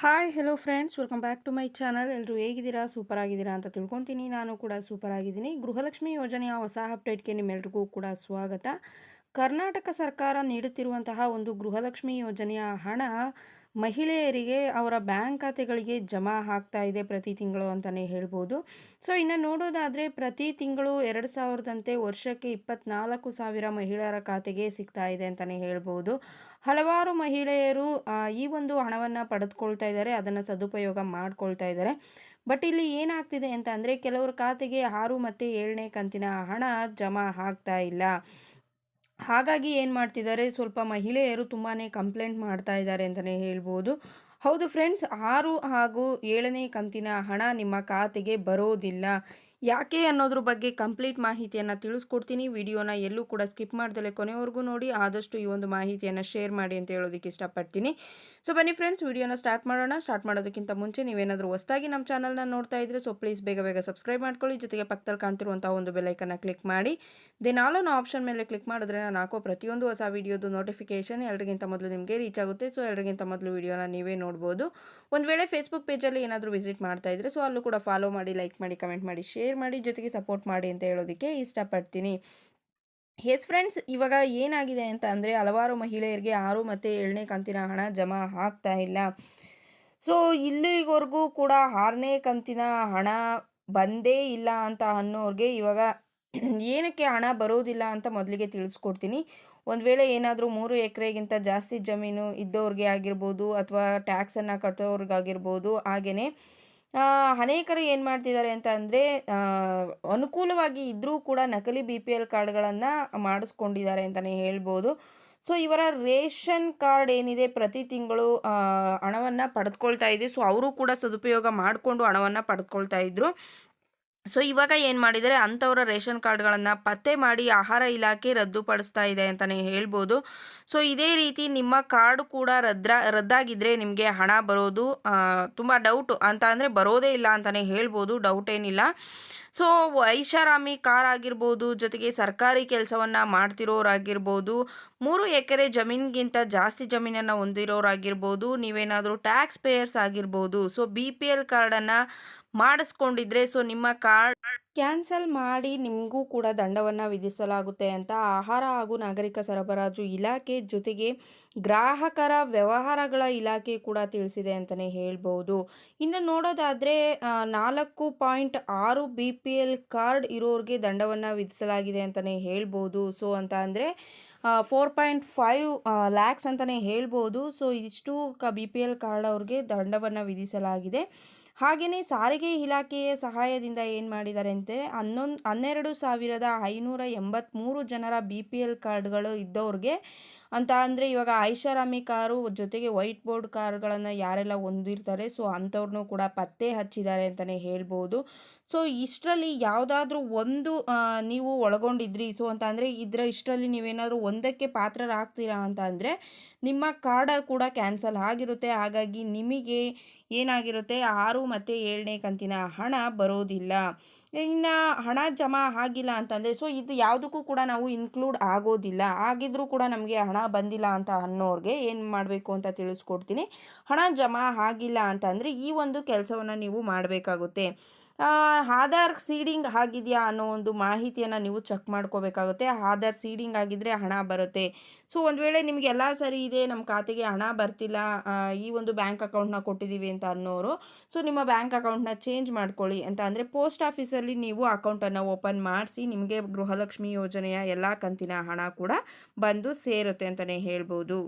Hi hello friends welcome back to my channel ಎಲ್ಲರೂ ಹೇಗಿದ್ದೀರಾ? Super ಆಗಿದ್ದೀರಾ ಅಂತ ತಿಳ್ಕೊತೀನಿ. ನಾನು ಕೂಡ ಸೂಪರ್ ಆಗಿದ್ದೀನಿ. ಗೃಹಲಕ್ಷ್ಮಿ ಯೋಜನೆಯ ಹೊಸ ಅಪ್ಡೇಟ್ಗೆ ನಿಮ್ಮೆಲ್ರಿಗೂ ಕೂಡ ಸ್ವಾಗತ. ಕರ್ನಾಟಕ ಸರ್ಕಾರ ನೀಡುತ್ತಿರುವಂತಹ ಒಂದು ಗೃಹಲಕ್ಷ್ಮಿ ಯೋಜನೆಯ ಹಣ ಮಹಿಳೆಯರಿಗೆ ಅವರ ಬ್ಯಾಂಕ್ ಖಾತೆಗಳಿಗೆ ಜಮಾ ಆಗ್ತಾ ಇದೆ ಪ್ರತಿ ತಿಂಗಳು ಅಂತಲೇ ಹೇಳ್ಬೋದು. ಸೊ, ಇನ್ನು ನೋಡೋದಾದರೆ ಪ್ರತಿ ತಿಂಗಳು ಎರಡು ಸಾವಿರದಂತೆ ವರ್ಷಕ್ಕೆ ಇಪ್ಪತ್ನಾಲ್ಕು ಸಾವಿರ ಮಹಿಳೆಯರ ಖಾತೆಗೆ ಸಿಗ್ತಾ ಇದೆ ಅಂತಲೇ ಹೇಳ್ಬೋದು. ಹಲವಾರು ಮಹಿಳೆಯರು ಈ ಒಂದು ಹಣವನ್ನು ಪಡೆದುಕೊಳ್ತಾ ಇದ್ದಾರೆ, ಅದನ್ನು ಸದುಪಯೋಗ ಮಾಡ್ಕೊಳ್ತಾ ಇದ್ದಾರೆ. ಬಟ್ ಇಲ್ಲಿ ಏನಾಗ್ತಿದೆ ಅಂತ ಅಂದರೆ ಕೆಲವರ ಖಾತೆಗೆ ಆರು ಮತ್ತು ಏಳನೇ ಕಂತಿನ ಹಣ ಜಮಾ ಆಗ್ತಾ ಇಲ್ಲ. ಹಾಗಾಗಿ ಏನು ಮಾಡ್ತಿದ್ದಾರೆ, ಸ್ವಲ್ಪ ಮಹಿಳೆಯರು ತುಂಬಾ ಕಂಪ್ಲೇಂಟ್ ಮಾಡ್ತಾ ಇದ್ದಾರೆ ಅಂತಲೇ ಹೇಳ್ಬೋದು. ಹೌದು ಫ್ರೆಂಡ್ಸ್ ಆರು ಹಾಗೂ ಏಳನೇ ಕಂತಿನ ಹಣ ನಿಮ್ಮ ಖಾತೆಗೆ ಬರೋದಿಲ್ಲ. ಯಾಕೆ ಅನ್ನೋದ್ರ ಬಗ್ಗೆ ಕಂಪ್ಲೀಟ್ ಮಾಹಿತಿಯನ್ನು ತಿಳಿಸ್ಕೊಡ್ತೀನಿ. ವಿಡಿಯೋನ ಎಲ್ಲೂ ಕೂಡ ಸ್ಕಿಪ್ ಮಾಡ್ದಲೆ ಕೊನೆವರೆಗೂ ನೋಡಿ. ಆದಷ್ಟು ಈ ಒಂದು ಮಾಹಿತಿಯನ್ನು ಶೇರ್ ಮಾಡಿ ಅಂತ ಹೇಳೋದಕ್ಕೆ ಇಷ್ಟಪಡ್ತೀನಿ. ಸೊ, ಬನ್ನಿ ಫ್ರೆಂಡ್ಸ್, ವಿಡಿಯೋನ ಸ್ಟಾರ್ಟ್ ಮಾಡೋಣ. ಸ್ಟಾರ್ಟ್ ಮಾಡೋದಕ್ಕಿಂತ ಮುಂಚೆ ನೀವೇನಾದರೂ ಹೊಸದಾಗಿ ನಮ್ಮ ಚಾನಲ್ನ ನೋಡ್ತಾ ಇದ್ರೆ, ಸೊ ಪ್ಲೀಸ್ ಬೇಗ ಬೇಗ ಸಬ್ಸ್ಕ್ರೈಬ್ ಮಾಡ್ಕೊಳ್ಳಿ. ಜೊತೆಗೆ ಪಕ್ಕದಲ್ಲಿ ಕಾಣ್ತಿರುವಂಥ ಒಂದು ಬೆಲೈಕನ್ನು ಕ್ಲಿಕ್ ಮಾಡಿ. ದೆನ್ ಅನ್ನೋ ಆಪ್ಷನ್ ಮೇಲೆ ಕ್ಲಿಕ್ ಮಾಡಿದ್ರೆ ನಾನು ಹಾಕೋ ಪ್ರತಿಯೊಂದು ಹೊಸ ವಿಡಿಯೋದು ನೋಟಿಫಿಕೇಷನ್ ಎಲ್ಲರಿಗಿಂತ ಮೊದಲು ನಿಮಗೆ ರೀಚ್ ಆಗುತ್ತೆ. ಸೊ ಎಲ್ಲರಿಗಿಂತ ಮೊದಲು ವಿಡಿಯೋನ ನೀವೇ ನೋಡ್ಬೋದು. ಒಂದು ವೇಳೆ ಫೇಸ್ಬುಕ್ ಪೇಜಲ್ಲಿ ಏನಾದರೂ ವಿಸಿಟ್ ಮಾಡ್ತಾ ಇದ್ರೆ, ಸೊ ಅಲ್ಲೂ ಕೂಡ ಫಾಲೋ ಮಾಡಿ ಲೈಕ್ ಮಾಡಿ ಕಮೆಂಟ್ ಮಾಡಿ ಶೇರ್ ಮಾಡಿ ಜೊತೆಗೆ ಸಪೋರ್ಟ್ ಮಾಡಿ ಅಂತ ಹೇಳೋದಕ್ಕೆ ಇಷ್ಟಪಡ್ತೀನಿ. ಎಸ್ ಫ್ರೆಂಡ್ಸ್ ಇವಾಗ ಏನಾಗಿದೆ ಅಂತ ಅಂದರೆ ಹಲವಾರು ಮಹಿಳೆಯರಿಗೆ ಆರು ಮತ್ತು ಏಳನೇ ಕಂತಿನ ಹಣ ಜಮಾ ಆಗ್ತಾ ಇಲ್ಲ. ಸೊ ಇಲ್ಲಿವರೆಗೂ ಕೂಡ ಆರನೇ ಕಂತಿನ ಹಣ ಬಂದೇ ಇಲ್ಲ ಅಂತ ಅನ್ನೋರಿಗೆ ಇವಾಗ ಏನಕ್ಕೆ ಹಣ ಬರೋದಿಲ್ಲ ಅಂತ ಮೊದಲಿಗೆ ತಿಳಿಸ್ಕೊಡ್ತೀನಿ. ಒಂದು ವೇಳೆ ಏನಾದರೂ ಮೂರು ಎಕರೆಗಿಂತ ಜಾಸ್ತಿ ಜಮೀನು ಇದ್ದವ್ರಿಗೆ ಆಗಿರ್ಬೋದು ಅಥವಾ ಟ್ಯಾಕ್ಸನ್ನು ಕಟ್ಟೋರ್ಗಾಗಿರ್ಬೋದು ಹಾಗೆಯೇ ಅನೇಕರು ಏನು ಮಾಡ್ತಿದ್ದಾರೆ ಅಂತ ಅಂದರೆ ಅನುಕೂಲವಾಗಿ ಇದ್ದರೂ ಕೂಡ ನಕಲಿ ಬಿ ಪಿ ಎಲ್ ಕಾರ್ಡ್ಗಳನ್ನು ಮಾಡಿಸ್ಕೊಂಡಿದ್ದಾರೆ ಅಂತಲೇ ಹೇಳ್ಬೋದು. ಸೊ ಇವರ ರೇಷನ್ ಕಾರ್ಡ್ ಏನಿದೆ, ಪ್ರತಿ ತಿಂಗಳು ಹಣವನ್ನು ಪಡೆದುಕೊಳ್ತಾ ಇದೆ. ಸೊ ಅವರು ಕೂಡ ಸದುಪಯೋಗ ಮಾಡಿಕೊಂಡು ಹಣವನ್ನು ಪಡೆದುಕೊಳ್ತಾ ಇದ್ದರು ಸೊ ಇವಾಗ ಏನು ಮಾಡಿದರೆ ಅಂಥವರ ರೇಷನ್ ಕಾರ್ಡ್ಗಳನ್ನು ಪತ್ತೆ ಮಾಡಿ ಆಹಾರ ಇಲಾಖೆ ರದ್ದುಪಡಿಸ್ತಾ ಇದೆ ಅಂತಲೇ ಹೇಳ್ಬೋದು. ಸೊ ಇದೇ ರೀತಿ ನಿಮ್ಮ ಕಾರ್ಡ್ ಕೂಡ ರದ್ರ ರದ್ದಾಗಿದ್ದರೆ ನಿಮಗೆ ಹಣ ಬರೋದು ತುಂಬ ಡೌಟು ಅಂತ ಅಂದರೆ ಬರೋದೇ ಇಲ್ಲ ಅಂತಲೇ ಹೇಳ್ಬೋದು. ಡೌಟ್ ಏನಿಲ್ಲ. ಸೊ ಐಷಾರಾಮಿ ಕಾರ್ ಆಗಿರ್ಬೋದು, ಜೊತೆಗೆ ಸರ್ಕಾರಿ ಕೆಲಸವನ್ನು ಮಾಡ್ತಿರೋರಾಗಿರ್ಬೋದು, ಮೂರು ಎಕರೆ ಜಮೀನಿಗಿಂತ ಜಾಸ್ತಿ ಜಮೀನನ್ನು ಹೊಂದಿರೋರಾಗಿರ್ಬೋದು, ನೀವೇನಾದರೂ ಟ್ಯಾಕ್ಸ್ ಪೇಯರ್ಸ್ ಆಗಿರ್ಬೋದು, ಸೊ ಬಿ ಪಿ ಎಲ್ ಕಾರ್ಡನ್ನು ಮಾಡಿಸ್ಕೊಂಡಿದ್ರೆ, ಸೊ, ನಿಮ್ಮ ಕಾರ್ಡ್ ಕ್ಯಾನ್ಸಲ್ ಮಾಡಿ ನಿಮಗೂ ಕೂಡ ದಂಡವನ್ನು ವಿಧಿಸಲಾಗುತ್ತೆ ಅಂತ ಆಹಾರ ಹಾಗೂ ನಾಗರಿಕ ಸರಬರಾಜು ಇಲಾಖೆ ಜೊತೆಗೆ ಗ್ರಾಹಕರ ವ್ಯವಹಾರಗಳ ಇಲಾಖೆ ಕೂಡ ತಿಳಿಸಿದೆ ಅಂತಲೇ ಹೇಳ್ಬೋದು. ಇನ್ನು ನೋಡೋದಾದರೆ ನಾಲ್ಕು ಪಾಯಿಂಟ್ ಆರು ಬಿ ಪಿ ಎಲ್ ಕಾರ್ಡ್ ಇರೋರಿಗೆ ದಂಡವನ್ನು ವಿಧಿಸಲಾಗಿದೆ ಅಂತಲೇ ಹೇಳ್ಬೋದು. ಸೊ, ಅಂತ ಅಂದರೆ ಫೋರ್ ಪಾಯಿಂಟ್ ಫೈವ್ ಲ್ಯಾಕ್ಸ್ ಅಂತಲೇ ಹೇಳ್ಬೋದು. ಸೊ ಇಷ್ಟು ಕ ಬಿ ಪಿ ಎಲ್ ಕಾರ್ಡ್ ಅವ್ರಿಗೆ ದಂಡವನ್ನು ವಿಧಿಸಲಾಗಿದೆ. ಹಾಗೆಯೇ ಸಾರಿಗೆ ಇಲಾಖೆಯ ಸಹಾಯದಿಂದ ಏನು ಮಾಡಿದ್ದಾರೆ ಅಂತ ಹನ್ನೊಂದು, ಹನ್ನೆರಡು ಸಾವಿರದ ಐನೂರ ಎಂಬತ್ತ್ಮೂರು ಜನರ ಬಿ ಪಿ ಎಲ್ ಕಾರ್ಡ್ಗಳು ಇದ್ದವ್ರಿಗೆ ಅಂತ ಅಂದರೆ ಇವಾಗ ಐಷಾರಾಮಿ ಕಾರು ಜೊತೆಗೆ ವೈಟ್ ಬೋರ್ಡ್ ಕಾರ್ಗಳನ್ನು ಯಾರೆಲ್ಲ ಹೊಂದಿರ್ತಾರೆ ಸೊ ಅಂಥವ್ರನ್ನೂ ಕೂಡ ಪತ್ತೆ ಹಚ್ಚಿದ್ದಾರೆ ಅಂತಲೇ ಹೇಳ್ಬೋದು. ಸೊ ಇಷ್ಟರಲ್ಲಿ ಯಾವುದಾದ್ರೂ ಒಂದು ನೀವು ಒಳಗೊಂಡಿದ್ರಿ ಸೊ ಅಂತ ಅಂದರೆ ಇದರ ಇಷ್ಟರಲ್ಲಿ ನೀವೇನಾದರೂ ಒಂದಕ್ಕೆ ಪಾತ್ರರಾಗ್ತೀರಾ ಅಂತ ಅಂದರೆ ನಿಮ್ಮ ಕಾರ್ಡ ಕೂಡ ಕ್ಯಾನ್ಸಲ್ ಆಗಿರುತ್ತೆ. ಹಾಗಾಗಿ ನಿಮಗೆ ಏನಾಗಿರುತ್ತೆ, ಆರು ಮತ್ತು ಏಳನೇ ಕಂತಿನ ಹಣ ಬರೋದಿಲ್ಲ. ಇನ್ನು ಹಣ ಜಮಾ ಆಗಿಲ್ಲ ಅಂತಂದರೆ ಸೊ ಇದು ಯಾವುದಕ್ಕೂ ಕೂಡ ನಾವು ಇನ್ಕ್ಲೂಡ್ ಆಗೋದಿಲ್ಲ. ಆಗಿದ್ರೂ ಕೂಡ ನಮಗೆ ಹಣ ಬಂದಿಲ್ಲ ಅಂತ ಅನ್ನೋರಿಗೆ ಏನು ಮಾಡಬೇಕು ಅಂತ ತಿಳಿಸ್ಕೊಡ್ತೀನಿ. ಹಣ ಜಮಾ ಆಗಿಲ್ಲ ಅಂತಂದರೆ ಈ ಒಂದು ಕೆಲಸವನ್ನು ನೀವು ಮಾಡಬೇಕಾಗುತ್ತೆ. ಆಧಾರ್ ಸೀಡಿಂಗ್ ಆಗಿದೆಯಾ ಅನ್ನೋ ಒಂದು ಮಾಹಿತಿಯನ್ನು ನೀವು ಚೆಕ್ ಮಾಡ್ಕೋಬೇಕಾಗುತ್ತೆ. ಆಧಾರ್ ಸೀಡಿಂಗ್ ಆಗಿದ್ದರೆ ಹಣ ಬರುತ್ತೆ. ಸೊ ಒಂದು ವೇಳೆ ನಿಮಗೆ ಎಲ್ಲ ಸರಿ ಇದೆ ನಮ್ಮ ಖಾತೆಗೆ ಹಣ ಬರ್ತಿಲ್ಲ ಈ ಒಂದು ಬ್ಯಾಂಕ್ ಅಕೌಂಟ್ನ ಕೊಟ್ಟಿದ್ದೀವಿ ಅಂತ ಅನ್ನೋರು ಸೊ ನಿಮ್ಮ ಬ್ಯಾಂಕ್ ಅಕೌಂಟ್ನ ಚೇಂಜ್ ಮಾಡ್ಕೊಳ್ಳಿ ಅಂತ ಅಂದರೆ ಪೋಸ್ಟ್ ಆಫೀಸಲ್ಲಿ ನೀವು ಅಕೌಂಟನ್ನು ಓಪನ್ ಮಾಡಿಸಿ ನಿಮಗೆ ಗೃಹಲಕ್ಷ್ಮಿ ಯೋಜನೆಯ ಎಲ್ಲ ಕಂತಿನ ಹಣ ಕೂಡ ಬಂದು ಸೇರುತ್ತೆ ಅಂತಲೇ ಹೇಳ್ಬೋದು.